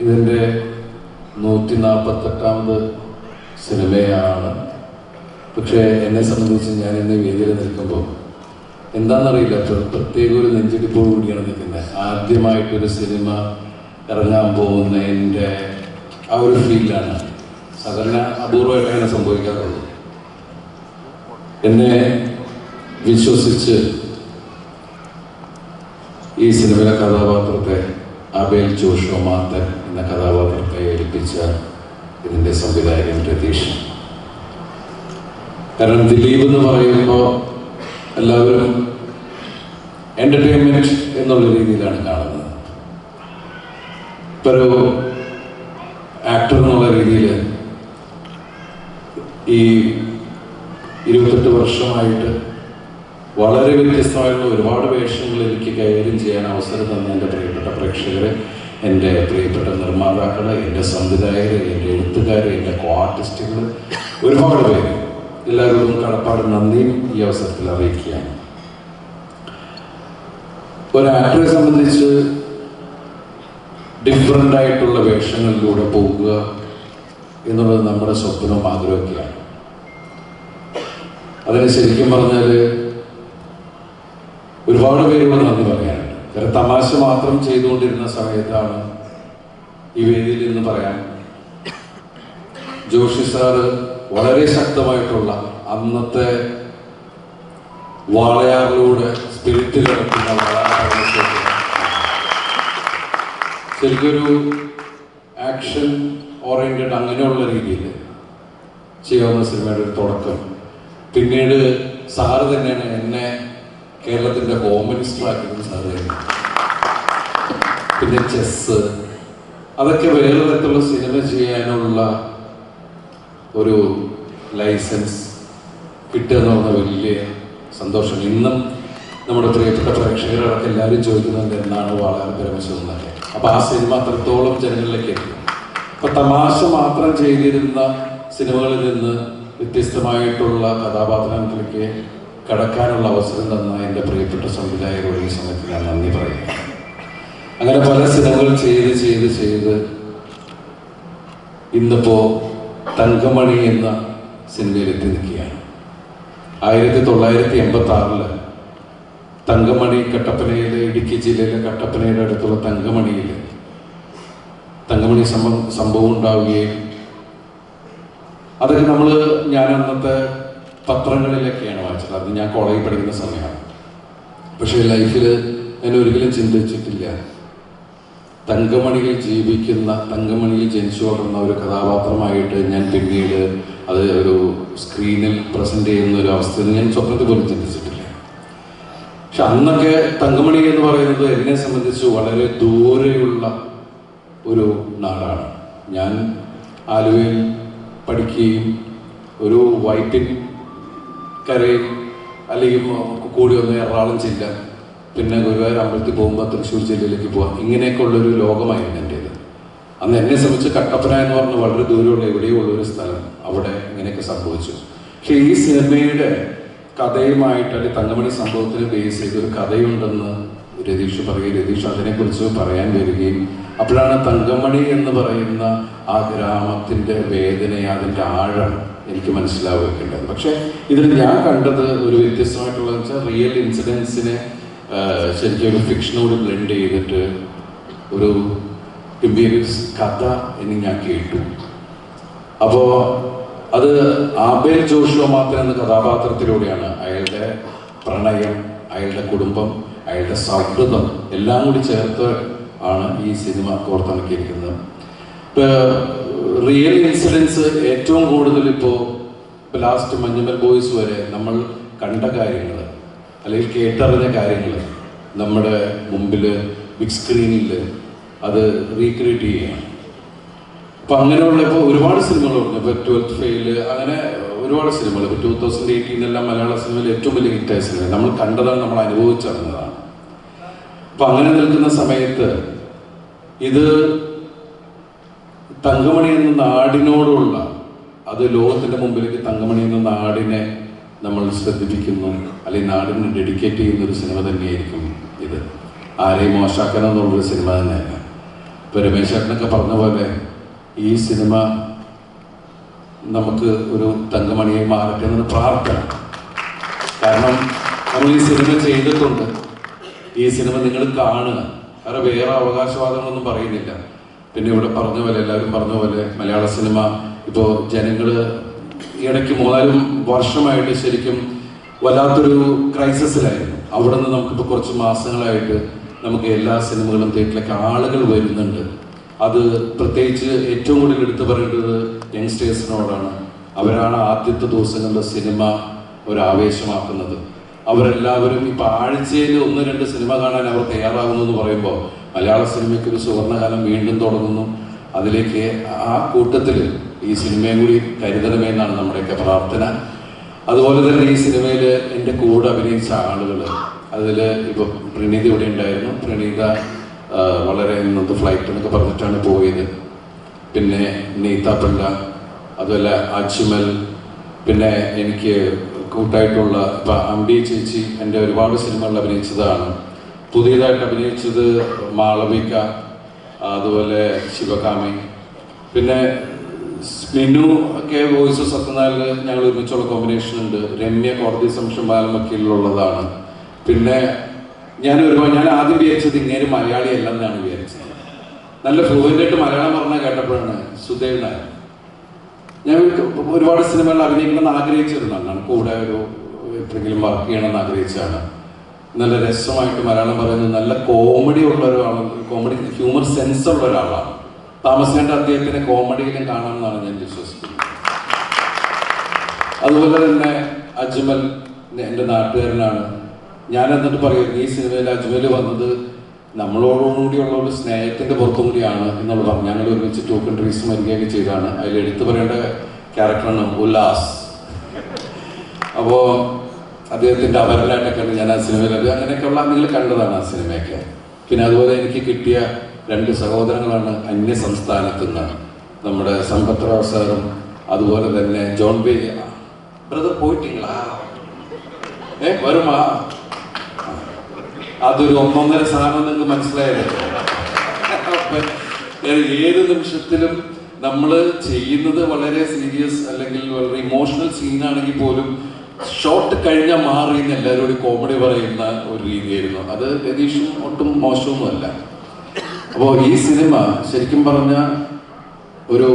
ഇതിന്റെ നൂറ്റി നാൽപ്പത്തെട്ടാമത് സിനിമയാണ്. പക്ഷേ എന്നെ സംബന്ധിച്ച് ഞാൻ ഇന്ന് വേദിയിൽ നിൽക്കുമ്പോൾ എന്താണെന്നറിയില്ല. പ്ര- പ്രത്യേക ഒരു നെഞ്ചിടിപ്പോട് കൂടിയാണ് നിൽക്കുന്നത്. ആദ്യമായിട്ടൊരു സിനിമ ഇറങ്ങാൻ പോകുന്ന എന്റെ ആ ഒരു ഫീലാണ്. സാധാരണ അപൂർവമായിട്ട് അങ്ങനെ സംഭവിക്കാറുള്ളൂ. എന്നെ വിശ്വസിച്ച് ഈ സിനിമയിലെ കഥാപാത്രത്തെ അബേൽ ജോഷോ മാത്തൻ എന്ന കഥാപാത്രത്തെ ഏൽപ്പിച്ച ഇതിന്റെ സംവിധായകൻ രതീഷ്. കാരണം ദിലീപ് എന്ന് പറയുമ്പോൾ എല്ലാവരും എന്റർടൈൻമെന്റ് എന്നുള്ള രീതിയിലാണ് കാണുന്നത്. ഇപ്പോൾ ഒരു ആക്ടർ എന്നുള്ള രീതിയിൽ ഈ ഇരുപത്തെട്ട് വർഷമായിട്ട് വളരെ വ്യത്യസ്തമായിട്ടുള്ള ഒരുപാട് വേഷങ്ങൾ എനിക്ക് കൈകാര്യം ചെയ്യാൻ അവസരം തന്ന എന്റെ പ്രിയപ്പെട്ട പ്രേക്ഷകരെ എന്റെ പ്രിയപ്പെട്ട നിർമ്മാതാക്കൾ എന്റെ സംവിധായകർ എന്റെ എഴുത്തുകാർ എന്റെ കോ ആർട്ടിസ്റ്റുകൾ ഒരുപാട് പേര്. എല്ലാവരോടും കടപ്പാട് നന്ദിയും ഈ അവസരത്തിൽ അറിയിക്കുകയാണ്. ഒരു ആക്ടറെ സംബന്ധിച്ച് ഡിഫറെന്റ് ആയിട്ടുള്ള വേഷങ്ങളിലൂടെ പോകുക എന്നുള്ളത് നമ്മുടെ സ്വപ്നവും ആഗ്രഹമൊക്കെയാണ് അതിന് ശരിക്കും പറഞ്ഞാൽ ഒരുപാട് പേരോട് നന്ദി പറയാനുണ്ട് കാരണം തമാശ മാത്രം ചെയ്തുകൊണ്ടിരുന്ന സമയത്താണ് ഈ വേദിയിൽ നിന്ന് പറയാൻ ജോഷി സാറ് വളരെ ശക്തമായിട്ടുള്ള അന്നത്തെ വാളയാറിലൂടെ സ്പിരിറ്റ് കിടക്കുന്ന ശരിക്കൊരു ആക്ഷൻ ഓറിയന്റഡ് അങ്ങനെയുള്ള രീതിയിൽ ചെയ്യാവുന്ന സിനിമയുടെ ഒരു തുടക്കം. പിന്നീട് സാറ് തന്നെയാണ് എന്നെ കേരളത്തിന്റെ ഹോം സാറ് തന്നെ പിന്നെ ചെസ് അതൊക്കെ വേറെ തരത്തിലുള്ള സിനിമ ചെയ്യാനുള്ള ഒരു ലൈസൻസ് കിട്ടുക എന്ന് പറഞ്ഞ വലിയ സന്തോഷം. ഇന്നും നമ്മുടെ പ്രിയപ്പെട്ട പ്രേക്ഷകരടക്കം എല്ലാവരും ചോദിക്കുന്നത് എന്നാണ് വളരെ പരമശിവം എന്നൊക്കെ അപ്പൊ ആ സിനിമ അത്രത്തോളം ജനങ്ങളിലേക്ക് എത്തി. അപ്പൊ തമാശ മാത്രം ചെയ്തിരുന്ന സിനിമകളിൽ നിന്ന് വ്യത്യസ്തമായിട്ടുള്ള കഥാപാത്രങ്ങളിലേക്ക് കടക്കാനുള്ള അവസരം തന്ന എന്റെ പ്രിയപ്പെട്ട സംവിധായകരോട് ഈ സമയത്ത് ഞാൻ നന്ദി പറയുന്നു. അങ്ങനെ പല സിനിമകൾ ചെയ്ത് ചെയ്ത് ചെയ്ത് ഇന്നിപ്പോ തങ്കമണി എന്ന സിനിമയിൽ എത്തി നിൽക്കുകയാണ്. ആയിരത്തി തൊള്ളായിരത്തി എൺപത്തി ആറിൽ തങ്കമണി കട്ടപ്പനയിലെ ഇടുക്കി ജില്ലയിലെ കട്ടപ്പനയുടെ അടുത്തുള്ള തങ്കമണിയിൽ തങ്കമണി സംഭവം സംഭവം ഉണ്ടാവുകയും അതൊക്കെ നമ്മൾ ഞാൻ അന്നത്തെ പത്രങ്ങളിലൊക്കെയാണ് വായിച്ചത്. അത് ഞാൻ കോളേജിൽ പഠിക്കുന്ന സമയമാണ്. പക്ഷേ ലൈഫിൽ ഞാൻ ഒരിക്കലും ചിന്തിച്ചിട്ടില്ല. തങ്കമണിയിൽ ജീവിക്കുന്ന തങ്കമണിയിൽ ജനിച്ചു വളർന്ന ഒരു കഥാപാത്രമായിട്ട് ഞാൻ പിന്നീട് അത് ഒരു സ്ക്രീനിൽ പ്രസന്റ് ചെയ്യുന്ന ഒരു അവസ്ഥ ഞാൻ സ്വപ്നത്തിൽ പോലും ചിന്തിച്ചിട്ടില്ല. പക്ഷെ അന്നൊക്കെ തങ്കമണി എന്ന് പറയുന്നത് എന്നെ സംബന്ധിച്ച് വളരെ ദൂരെയുള്ള ഒരു നാടാണ്. ഞാൻ ആലുവയിൽ പഠിക്കുകയും ഒരു വൈപ്പിൻ കരയിൽ അല്ലെങ്കിൽ കൂടി വന്ന് എറണാകുളം ജില്ല പിന്നെ ഗുരുവായൂർ അമ്പലത്തിൽ പോകുമ്പോൾ തൃശ്ശൂർ ജില്ലയിലേക്ക് പോകാം ഇങ്ങനെയൊക്കെ ഉള്ളൊരു ലോകമായിരുന്നു എന്റേത് അന്ന് എന്നെ സംബന്ധിച്ച് കട്ടപ്പന എന്ന് പറഞ്ഞ വളരെ ദൂരമുള്ള എവിടെയോ ഉള്ള ഒരു സ്ഥലം അവിടെ ഇങ്ങനെയൊക്കെ സംഭവിച്ചു. പക്ഷെ ഈ സിനിമയുടെ കഥയുമായിട്ട് അല്ലെങ്കിൽ തങ്കമണി സംഭവത്തിന് ബേസ് ചെയ്ത് ഒരു കഥയുണ്ടെന്ന് രതീഷ് പറയുകയും രതീഷ് അതിനെക്കുറിച്ച് പറയാൻ വരികയും അപ്പോഴാണ് തങ്കമണി എന്ന് പറയുന്ന ആ ഗ്രാമത്തിന്റെ വേദന അതിന്റെ ആഴം എനിക്ക് മനസ്സിലാവുകയുണ്ടായത് പക്ഷേ ഇതിൽ ഞാൻ കണ്ടത് ഒരു വ്യത്യസ്തമായിട്ടുള്ള വെച്ചാൽ റിയൽ ഇൻസിഡൻസിനെ ശരിക്കും ഒരു ഫിക്ഷനോട് ബ്ലെൻഡ് ചെയ്തിട്ട് ഒരു ഗംഭീര കഥ എന്ന് ഞാൻ കേട്ടു. അപ്പോൾ അത് ആബേൽ ജോഷുവ മാത്രം എന്ന കഥാപാത്രത്തിലൂടെയാണ് അയാളുടെ പ്രണയം അയാളുടെ കുടുംബം അയാളുടെ സൗഹൃദം എല്ലാം കൂടി ചേർത്ത് ആണ് ഈ സിനിമ കോർത്തിണക്കിയിരിക്കുന്നത് റിയൽ ഇൻസിഡൻസ് ഏറ്റവും കൂടുതൽ ഇപ്പോൾ ഇപ്പോൾ ലാസ്റ്റ് മഞ്ഞുമൽ ബോയ്സ് വരെ നമ്മൾ കണ്ട കാര്യങ്ങൾ അല്ലെങ്കിൽ കേട്ടറിഞ്ഞ കാര്യങ്ങൾ നമ്മുടെ മുമ്പിൽ ബിഗ് സ്ക്രീനിൽ അത് റീക്രിയേറ്റ് ചെയ്യുകയാണ്. അപ്പം അങ്ങനെയുള്ള ഇപ്പോൾ ഒരുപാട് സിനിമകളുണ്ട്. ഇപ്പോൾ ട്വൽത്ത് ഫെയിൽ അങ്ങനെ ഒരുപാട് സിനിമകൾ. ഇപ്പോൾ ടൂ തൗസൻഡ് എയ്റ്റീനിലെല്ലാം മലയാള സിനിമയിൽ ഏറ്റവും വലിയ ഹിറ്റായ സിനിമ. നമ്മൾ കണ്ടതാണ് നമ്മൾ അനുഭവിച്ചറിഞ്ഞതാണ്. അപ്പം അങ്ങനെ നിൽക്കുന്ന സമയത്ത് ഇത് തങ്കമണി എന്ന നാടിനോടുള്ള അത് ലോകത്തിന്റെ മുമ്പിലേക്ക് തങ്കമണി എന്ന നാടിനെ നമ്മൾ ശ്രദ്ധിപ്പിക്കുന്നു. അല്ലെങ്കിൽ നാടിന് ഡെഡിക്കേറ്റ് ചെയ്യുന്ന ഒരു സിനിമ തന്നെയായിരിക്കും ഇത്. ആരെയും മോശാക്കണം എന്നുള്ളൊരു സിനിമ തന്നെയല്ല. ഇപ്പൊ രമേശ് ചേട്ടനൊക്കെ പറഞ്ഞ പോലെ ഈ സിനിമ നമുക്ക് ഒരു തങ്കമണിയെ മാറട്ടെ എന്നൊരു പ്രാർത്ഥന. കാരണം നമ്മൾ ഈ സിനിമ ചെയ്തിട്ടുണ്ട്. ഈ സിനിമ നിങ്ങൾ കാണുക. വേറെ വേറെ അവകാശവാദങ്ങളൊന്നും പറയുന്നില്ല. പിന്നെ ഇവിടെ പറഞ്ഞ പോലെ എല്ലാവരും പറഞ്ഞ പോലെ മലയാള സിനിമ ഇപ്പോൾ ജനങ്ങൾ ഇടയ്ക്ക് മൂന്നാലും വർഷമായിട്ട് ശരിക്കും വല്ലാത്തൊരു ക്രൈസിസിലായിരുന്നു. അവിടെ നിന്ന് നമുക്കിപ്പോൾ കുറച്ച് മാസങ്ങളായിട്ട് നമുക്ക് എല്ലാ സിനിമകളും തിയേറ്ററിലേക്ക് ആളുകൾ വരുന്നുണ്ട്. അത് പ്രത്യേകിച്ച് ഏറ്റവും കൂടുതൽ എടുത്തു പറയേണ്ടത് യങ്സ്റ്റേഴ്സിനോടാണ്. അവരാണ് ആദ്യത്തെ ദിവസങ്ങളിലെ സിനിമ ഒരു ആവേശമാക്കുന്നത് അവരെല്ലാവരും ഇപ്പൊ ആഴ്ചയിൽ ഒന്ന് രണ്ട് സിനിമ കാണാൻ അവർ തയ്യാറാകുന്നു എന്ന് പറയുമ്പോൾ മലയാള സിനിമയ്ക്ക് ഒരു സുവർണകാലം വീണ്ടും തുടങ്ങുന്നു. അതിലേക്ക് ആ കൂട്ടത്തിൽ ഈ സിനിമയും കൂടി കരുതണമെന്നാണ് നമ്മുടെയൊക്കെ പ്രാർത്ഥന. അതുപോലെ തന്നെ ഈ സിനിമയിൽ എന്റെ കൂടെ അഭിനയിച്ച ആളുകൾ അതിൽ ഇപ്പോൾ പ്രണീത ഇവിടെ ഉണ്ടായിരുന്നു. പ്രണീത വളരെ ഇന്നത്തെ ഫ്ലൈറ്റ് എന്നൊക്കെ പറഞ്ഞിട്ടാണ് പോയത്. പിന്നെ നീത്ത പിള്ള അതുപോലെ അജ്മൽ പിന്നെ എനിക്ക് കൂട്ടായിട്ടുള്ള ഇപ്പൊ അമ്പി ചേച്ചി എന്റെ ഒരുപാട് സിനിമകളിൽ അഭിനയിച്ചതാണ്. പുതിയതായിട്ട് അഭിനയിച്ചത് മാളവിക അതുപോലെ ശിവകാമി. പിന്നെ സ്മിനു ഒക്കെ വോയിസ് സത്യനാലിൽ ഞങ്ങൾ ഒരുമിച്ചുള്ള കോമ്പിനേഷൻ ഉണ്ട്. രമ്യ കോടതി സംശയം ബാലമക്കിലുള്ളതാണ് പിന്നെ ഞാൻ ഒരുപാട് ഞാൻ ആദ്യം വിചാരിച്ചത് ഇങ്ങനെ മലയാളി അല്ലെന്നാണ് വിചാരിച്ചത്. നല്ല ഫ്ലുവന്റ് ആയിട്ട് മലയാളം പറഞ്ഞ കേട്ടപ്പോഴാണ് സുദേവ് നായർ. ഞാൻ ഒരുപാട് സിനിമകളിൽ അഭിനയിക്കണമെന്ന് ആഗ്രഹിച്ചിരുന്നതാണ് കൂടെ ഒരു എപ്പോഴെങ്കിലും വർക്ക് ചെയ്യണമെന്ന് ആഗ്രഹിച്ചാണ് നല്ല രസമായിട്ട് മലയാളം പറയുന്നത് നല്ല കോമഡി ഉള്ള ഒരാളാണ്. കോമഡി ഹ്യൂമർ സെൻസ് ഉള്ള ഒരാളാണ്. താമസിക്കേണ്ട അദ്ദേഹത്തിനെ കോമഡിയിലും കാണാമെന്നാണ് ഞാൻ വിശ്വസിക്കുന്നത്. അതുപോലെ തന്നെ അജ്മൽ എന്റെ നാട്ടുകാരനാണ്. ഞാൻ എന്നിട്ട് പറയും ഈ സിനിമയിൽ അജ്മൽ വന്നത് നമ്മളോടുകൂടിയുള്ള ഒരു സ്നേഹത്തിന്റെ പുറത്തും കൂടിയാണ് എന്നുള്ളത് പറഞ്ഞു. ഞങ്ങൾ ഒരുമിച്ച് ടൂ കൺട്രീസ് മരിക്കുകയൊക്കെ ചെയ്താണ്. അതിൽ എടുത്തു പറയേണ്ട ക്യാരക്ടറാണ് ഉല്ലാസ്. അപ്പോൾ അദ്ദേഹത്തിന്റെ അപരനായിട്ടൊക്കെയാണ് ഞാൻ ആ സിനിമയിൽ അങ്ങനെയൊക്കെയുള്ള നിങ്ങൾ കണ്ടതാണ് ആ സിനിമയൊക്കെ. പിന്നെ അതുപോലെ എനിക്ക് കിട്ടിയ രണ്ട് സഹോദരങ്ങളാണ് അന്യ സംസ്ഥാനത്ത് നിന്ന്. നമ്മുടെ സമ്പത്ത് സാറും അതുപോലെ തന്നെ ജോൺ ബി ബ്രദർ പോയിട്ടിങ്ങളാ ഏ വരുമാ? അതൊരു ഒന്നൊന്നര സാധനം നിങ്ങൾക്ക് മനസ്സിലായത് ഏത് നിമിഷത്തിലും നമ്മൾ ചെയ്യുന്നത് വളരെ സീരിയസ് അല്ലെങ്കിൽ വളരെ ഇമോഷണൽ സീനാണെങ്കിൽ പോലും ഷോട്ട് കഴിഞ്ഞ മാറി എന്ന് എല്ലാവരോടും കോമഡി പറയുന്ന ഒരു രീതിയായിരുന്നു. അത് രതീഷും ഒട്ടും മോശമൊന്നുമല്ല. അപ്പോൾ ഈ സിനിമ ശരിക്കും പറഞ്ഞ ഒരു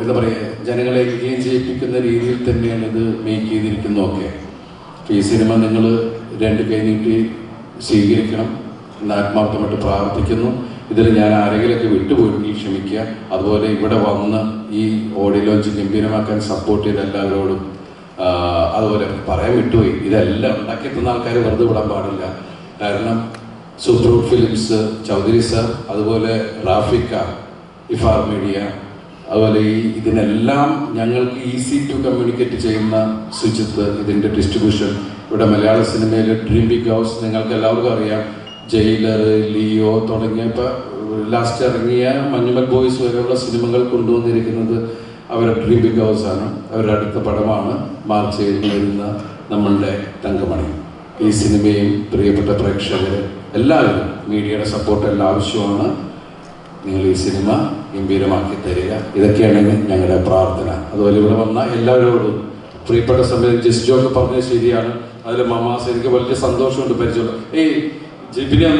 എന്താ പറയുക ജനങ്ങളെ എൻഗേജ് ചെയ്യിപ്പിക്കുന്ന രീതിയിൽ തന്നെയാണ് ഇത് മേക്ക് ചെയ്തിരിക്കുന്നതൊക്കെ. ഈ സിനിമ നിങ്ങൾ രണ്ട് കൈ നീട്ടി സ്വീകരിക്കണം. എന്ന് ആത്മാർത്ഥമായിട്ട് പ്രാർത്ഥിക്കുന്നു. ഇതിൽ ഞാൻ ആരെങ്കിലുമൊക്കെ വിട്ടുപോയി ക്ഷമിക്കുക. അതുപോലെ ഇവിടെ വന്ന് ഈ ഓഡിയോ ലോഞ്ച് ഗംഭീരമാക്കാൻ സപ്പോർട്ട് ചെയ്ത എല്ലാവരോടും അതുപോലെ പറയാൻ വിട്ടുപോയി. ഇതെല്ലാം ഉണ്ടാക്കിയെത്തുന്ന ആൾക്കാർ വെറുതെ വിടാൻ പാടില്ല. കാരണം സൂപ്പർ ഫിലിംസ് ചൗധരി സർ അതുപോലെ റാഫിക്ക ഇഫാർ മീഡിയ അതുപോലെ ഈ ഇതിനെല്ലാം ഞങ്ങൾക്ക് ഈസി ടു കമ്മ്യൂണിക്കേറ്റ് ചെയ്യുന്ന സുജിത്ത് ഇതിന്റെ ഡിസ്ട്രിബ്യൂഷൻ ഇവിടെ മലയാള സിനിമയിലെ ഡ്രീം ബിഗ് ഹൗസ് നിങ്ങൾക്ക് എല്ലാവർക്കും അറിയാം. ജയിലർ ലിയോ തുടങ്ങിയ ഇപ്പം ലാസ്റ്റ് ഇറങ്ങിയ മഞ്ഞുമൽ ബോയ്സ് വരെയുള്ള സിനിമകൾ കൊണ്ടുവന്നിരിക്കുന്നത്. അവരുടെ ഡ്രീം ബിഗ് ഹൗസ് ആണ്. അവരുടെ അടുത്ത പടമാണ് മാർച്ച് ഏഴിന് വരുന്ന നമ്മളുടെ തങ്കമണി. ഈ സിനിമയും പ്രിയപ്പെട്ട പ്രേക്ഷകർ എല്ലാവരും മീഡിയയുടെ സപ്പോർട്ട് എല്ലാം ആവശ്യമാണ് നിങ്ങൾ ഈ സിനിമ ഗംഭീരമാക്കി തരിക. ഇതൊക്കെയാണ് ഞങ്ങളുടെ പ്രാർത്ഥന. അതുപോലെ ഇവിടെ വന്ന എല്ലാവരോടും പ്രിയപ്പെട്ട സമയത്ത് ജസ്റ്റ് ജോക്ക് പറഞ്ഞത് ശരിയാണ്. അതിൽ മമാസ് എനിക്ക് വലിയ സന്തോഷമുണ്ട് പരിചയം ഏയ് ജിബിനെ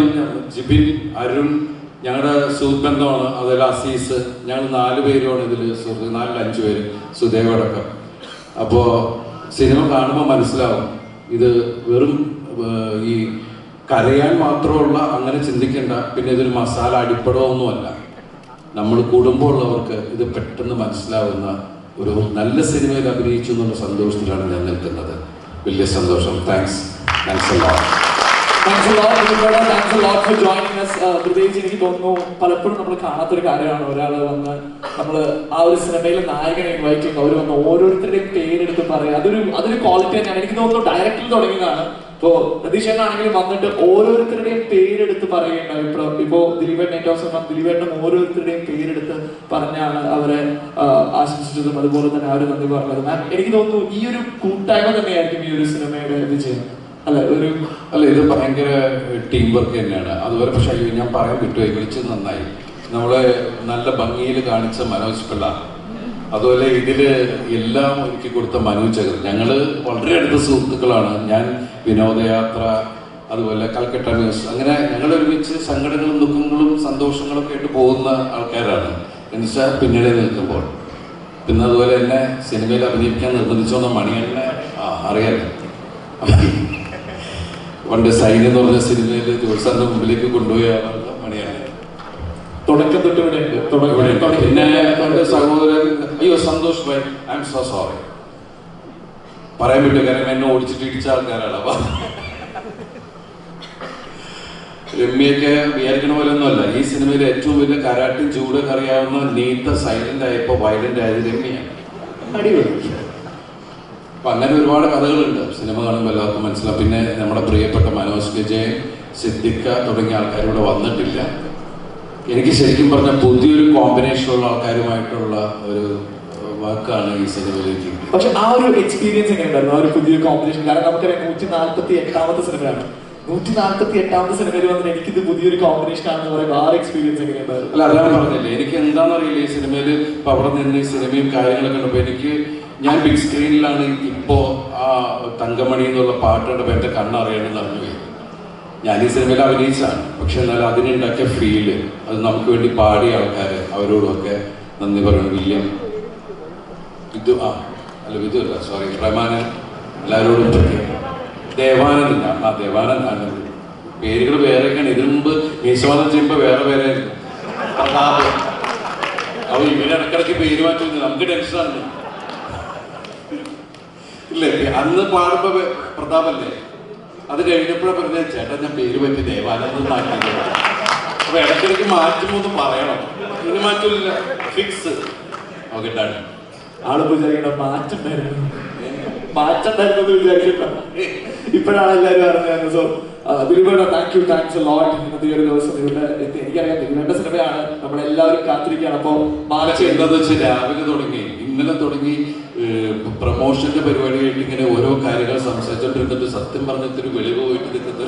ജിബിൻ അരുൺ ഞങ്ങളുടെ സുഹൃത്ത് ബന്ധമാണ് അതുപോലെ അസീസ്. ഞങ്ങൾ നാല് പേരുമാണ് ഇതിൽ സുഹൃത്ത് നാലിൽ അഞ്ച് പേര് സുദേവ് അടക്കം. അപ്പോൾ സിനിമ കാണുമ്പോൾ മനസ്സിലാവും ഇത് വെറും ഈ കരയാൻ മാത്രമുള്ള അങ്ങനെ ചിന്തിക്കേണ്ട പിന്നെ ഇതൊരു മസാല അടിപ്പടമൊന്നുമല്ല. നമ്മൾ കുടുംബമുള്ളവർക്ക് ഇത് പെട്ടെന്ന് മനസ്സിലാവുന്ന ഒരു നല്ല സിനിമയിൽ അഭിനയിച്ചു എന്നുള്ള സന്തോഷത്തിലാണ് ഞാൻ നിൽക്കുന്നത്. വലിയ സന്തോഷം. താങ്ക്സ് താങ്ക്സ് എല്ലാം താങ്ക്സ് ലോട്ട് നിങ്ങളുടെ thanks lot for joining us പ്രത്യേകിച്ച് എനിക്ക് തോന്നുന്നു പലപ്പോഴും നമ്മൾ കാണാത്തൊരു കാര്യമാണ്. ഒരാൾ വന്ന് നമ്മൾ ആ ഒരു സിനിമയിലെ നായകനെ ഇൻവൈറ്റ് ചെയ്യുന്നു. അവർ വന്ന് ഓരോരുത്തരുടെയും പേരെടുത്ത് പറയുക അതൊരു അതൊരു ക്വാളിറ്റി തന്നെയാണ്. എനിക്ക് തോന്നുന്നു ഡയറക്റ്റിൽ തുടങ്ങിയതാണ്. ഇപ്പോ പ്രതീക്ഷനാണെങ്കിലും വന്നിട്ട് ഓരോരുത്തരുടെയും പേരെടുത്ത് പറയുന്നുണ്ട് ഇപ്പൊ ഇപ്പോ ദിലീപേട്ടൻ ഏറ്റവും അവസാനം ദിലീപേട്ടൻ ഓരോരുത്തരുടെയും പേരെടുത്ത് പറഞ്ഞാണ് അവരെ ആശംസിച്ചതും. അതുപോലെ തന്നെ അവർ നന്ദി പറഞ്ഞതും. എനിക്ക് തോന്നുന്നു ഈ ഒരു കൂട്ടായ്മ തന്നെയായിരിക്കും ഈ ഒരു സിനിമയുടെ വിജയം. അല്ലെ ഒരു അല്ല ഇത് ഭയങ്കര ടീം വർക്ക് തന്നെയാണ്. അതുപോലെ പക്ഷെ അയ്യോ ഞാൻ പറയാൻ വിട്ടുപോയി വിളിച്ചത് നന്നായി. നമ്മളെ നല്ല ഭംഗിയിൽ കാണിച്ച മനോജ് പിള്ള. അതുപോലെ ഇതിൽ എല്ലാം ഒരുക്കി കൊടുത്ത മനോജ് ചകർ ഞങ്ങൾ വളരെ അടുത്ത സുഹൃത്തുക്കളാണ്. ഞാൻ വിനോദയാത്ര അതുപോലെ കൽക്കട്ട ന്യൂസ് അങ്ങനെ ഞങ്ങൾ ഒരുമിച്ച് സങ്കടങ്ങളും ദുഃഖങ്ങളും സന്തോഷങ്ങളൊക്കെ ആയിട്ട് പോകുന്ന ആൾക്കാരാണ്. എന്നുവെച്ചാൽ പിന്നീട് നിൽക്കുമ്പോൾ. പിന്നെ അതുപോലെ തന്നെ സിനിമയിൽ അഭിനയിക്കാൻ നിർബന്ധിച്ചോന്ന മണിയണ്ണെ അറിയാലോ? പണ്ട് സൈൻ എന്ന് പറഞ്ഞ സിനിമയിൽ ജോത്സാന്റെ മുമ്പിലേക്ക് കൊണ്ടുപോയ മണിയാണ്. തുടക്കം തൊട്ട് ഇവിടെ പിന്നെ സഹോദരൻ അയ്യോ Santhosh bhai I'm so sorry. പറയാൻ പറ്റും കാരണം എന്നെ ഓടിച്ചിട്ട് ഇടിച്ച ആൾക്കാരാണ്. അപ്പൊ രമ്യൊക്കെ വിചാരിക്കണ പോലെ ഒന്നുമല്ല. ഈ സിനിമയിൽ ഏറ്റവും വലിയ കരാട്ടും ചൂടൊക്കെ അറിയാവുന്ന നീത്ത സൈലന്റ് ആയപ്പോ വയലന്റ് ആയത് രമ്യാണ് അടിപൊളി. അപ്പൊ അങ്ങനെ ഒരുപാട് കഥകളുണ്ട്. സിനിമ കാണുമ്പോൾ എല്ലാവർക്കും മനസ്സിലാവും. പിന്നെ നമ്മുടെ പ്രിയപ്പെട്ട മനോജ് വിജയൻ സിദ്ദിഖ തുടങ്ങിയ ആൾക്കാർ ഇവിടെ വന്നിട്ടില്ല. എനിക്ക് ശരിക്കും പറഞ്ഞാൽ പുതിയൊരു കോമ്പിനേഷനുള്ള ആൾക്കാരുമായിട്ടുള്ള ഒരു വർക്കാണ് ഈ സിനിമയിലേക്ക് പക്ഷെ ആ ഒരു എക്സ്പീരിയൻസ് എങ്ങനെയുണ്ടായിരുന്നു? ആ ഒരു പുതിയ കോമ്പിനേഷൻ കാരണം നമുക്കറിയാം നൂറ്റി നാല്പത്തി എട്ടാമത്തെ സിനിമയാണ്. നൂറ്റി നാല്പത്തി എട്ടാമത്തെ സിനിമയിൽ വന്നിട്ട് എനിക്കിത് പുതിയൊരു കോമ്പിനേഷൻ ആണെന്ന് പറയുമ്പോൾ ആ എക്സ്പീരിയൻസ് എങ്ങനെയുണ്ടായിരുന്നു? അല്ല അതാണ് പറഞ്ഞില്ലേ എനിക്ക് എന്താണെന്നറിയില്ല ഈ സിനിമയിൽ ഇപ്പൊ അവിടെ നിന്ന് ഈ സിനിമയും കാര്യങ്ങളൊക്കെ കണ്ടപ്പോൾ എനിക്ക് ഞാൻ ബിഗ് സ്ക്രീനിലാണ് ഇപ്പോ ആ തങ്കമണി എന്നുള്ള പാട്ടുകളുടെ പേരുടെ കണ്ണറിയണമെന്ന് അറിഞ്ഞു ഞാൻ ഈ സിനിമയിൽ അഭിനയിച്ചാണ് പക്ഷെ എന്നാൽ അതിനുണ്ടാക്കിയ ഫീൽ അത് നമുക്ക് വേണ്ടി പാടിയ ആൾക്കാര് അവരോടൊക്കെ നന്ദി പറയണം വില്യം വിധു ആ അല്ല വിധു അല്ല സോറി റഹ്മാനൻ എല്ലാവരോടും പ്രത്യേകം. ദേവാനന്ദൻ ആ ദേവാനന്ദ പേരുകൾ വേറെയൊക്കെയാണ്. ഇതിനു മുമ്പ് മീശവാദം ചെയ്യുമ്പോൾ വേറെ വേറെ പ്രതാപ്. അപ്പൊ ഇവർ ഇടക്കിടക്ക് പേര് മാറ്റുന്നത് നമുക്ക് ടെൻഷനാണ്. ഇല്ലേ? അന്ന് പാടുമ്പോ പ്രതാപല്ലേ? അത് കഴിഞ്ഞപ്പോഴാ പറഞ്ഞ ചേട്ടൻ ഞാൻ പേര് പറ്റി ദേവാലയം അപ്പൊ ഇടയ്ക്കിടയ്ക്ക് മാറ്റുമോ എന്ന് പറയണം. ഇനി മാറ്റില്ല. ഫിക്സ് ഓക്കെ ആൾ വിചാരിക്കണ്ട മാറ്റം ഉണ്ടായിരുന്നു മാറ്റം വിചാരിക്കണ്ട. ഇപ്പോഴാണ് എല്ലാവരും അറിഞ്ഞത്. സോ ദിലീപേട്ട താങ്ക് യു താങ്ക്സ് ലോട്ട് ഇന്നത്തെ ഒരു ദിവസം ഇവിടെ എനിക്കറിയാം ദിലീപേട്ട സിനിമയാണ്. നമ്മളെല്ലാവരും കാത്തിരിക്കുകയാണ്. അപ്പൊ മാർച്ച് എന്താന്ന് വെച്ചാൽ രാവിലെ തുടങ്ങി ഇന്നലെ തുടങ്ങി പ്രൊമോഷന്റെ പരിപാടിയായിട്ട് ഇങ്ങനെ ഓരോ കാര്യങ്ങൾ സംസാരിച്ചോണ്ടിരുന്നിട്ട് സത്യം പറഞ്ഞിട്ടൊരു വെളിവ് പോയിട്ട് നിൽക്കുന്ന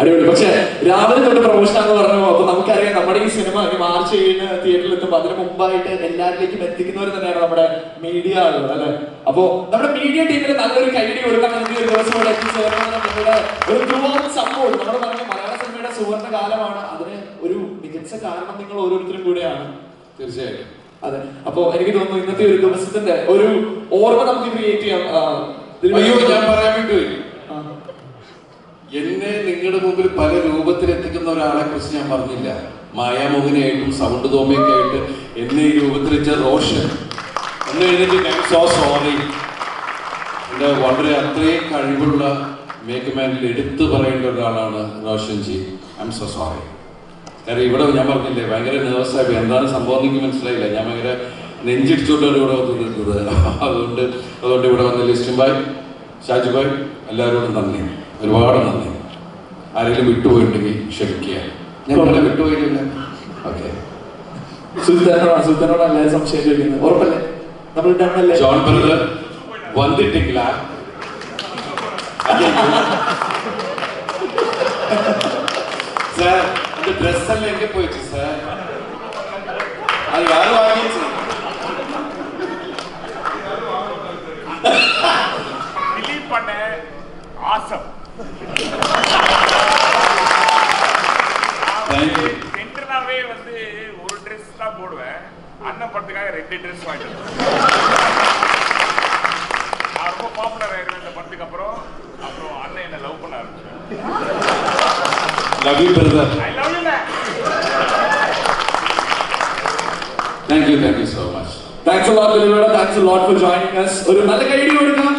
അടിപൊളി. പക്ഷെ രാവിലെ തൊട്ട് പ്രൊമോഷൻ എന്ന് പറഞ്ഞു അപ്പൊ നമുക്കറിയാം നമ്മുടെ ഈ സിനിമ മാർച്ച് ഏഴിന് തിയേറ്ററിൽ എത്തുമ്പോൾ അതിന് മുമ്പായിട്ട് എല്ലാവരിലേക്കും എത്തിക്കുന്നവർ തന്നെയാണ് നമ്മുടെ മീഡിയ ആളുകൾ അല്ലെ? അപ്പൊ നമ്മുടെ മീഡിയ ടീമിന് നല്ലൊരു കൈഡി കൊടുക്കാൻ നമുക്ക് ഒരു ദിവസം ഇവിടെ എത്തിച്ചേർന്നതിന് നിങ്ങളുടെ ഒരു ത്രൂ സംഭവം നമ്മൾ പറഞ്ഞ മലയാള സിനിമയുടെ സുവർണ കാലമാണ്. അതിന് ഒരു മികച്ച കാരണം നിങ്ങൾ ഓരോരുത്തരും കൂടെയാണ്. തീർച്ചയായിട്ടും. അതെ. അപ്പോ എനിക്ക് തോന്നുന്നു ഇന്നത്തെ ഒരു ദിവസത്തിന്റെ ഒരു ഓർമ്മ നമുക്ക് ക്രിയേറ്റ് ചെയ്യാം. അയ്യോ ഞാൻ പറയാൻ വേണ്ടി. എന്നെ നിങ്ങളുടെ മുമ്പിൽ പല രൂപത്തിൽ എത്തിക്കുന്ന ഒരാളെ കുറിച്ച് ഞാൻ പറഞ്ഞില്ല. മായാമോഹിനിയായിട്ടും സൗണ്ട് തോമയൊക്കെ ആയിട്ട് എന്നെ ഈ രൂപത്തിൽ വെച്ച റോഷൻ എന്ന് സോ സോറി എന്റെ വളരെ അത്രയും കഴിവുള്ള മേക്ക് മാനിൽ എടുത്തു പറയേണ്ട ഒരാളാണ് Roshan ji I'm so sorry കാരണം ഇവിടെ ഞാൻ പറഞ്ഞില്ലേ ഭയങ്കര നെർവസായി ആയി എന്താണ് സംഭവം എനിക്ക് മനസ്സിലായില്ല. ഞാൻ ഭയങ്കര നെഞ്ചിടിച്ചുകൊണ്ടാണ് ഇവിടെ വന്ന് നിന്നത്. അതുകൊണ്ട് അതുകൊണ്ട് ഇവിടെ വന്ന ലിസ്റ്റും ബായ് ഷാജു എല്ലാവരോടും നന്ദി. ഒരുപാട് നന്ദി. ആരെങ്കിലും വിട്ടുപോയിട്ടുണ്ടെങ്കിൽ ക്ഷമിക്കുക. ഞാൻ ഇവിടെ വിട്ടുപോയില്ല ഓക്കെ. സുൽത്താനോടാണ് സുൽത്താനോടാണ് എല്ലാവരും സംശയം ചോദിക്കുന്നത് ഉറപ്പല്ലേ? നമ്മൾ ഡണ്ണല്ലേ ജോൺ ബ്രദർ വന്നിട്ടില്ല. സാർ ட்ரெஸ் எல்லாம் எங்க போயிடுச்சு சார் அது யாரும் ரிலீவ் பண்ண ஆசம். சென்டர்னாவே வந்து ஒரு ட்ரெஸ் தான் போடுவேன். அண்ணன் படத்துக்காக ரெண்டு ட்ரெஸ் வாங்கிட்டு. நான் ரொம்ப பாப்புலர் ஆயிருவேன் இந்த படத்துக்கு அப்புறம். அப்புறம் அண்ணன் என்ன லவ் பண்ண ஆரம்பிச்சேன் thank you thank you so much thanks lot thanks lot for joining us. ഒരു നല്ല കൈഡി കൊടുക്കാം.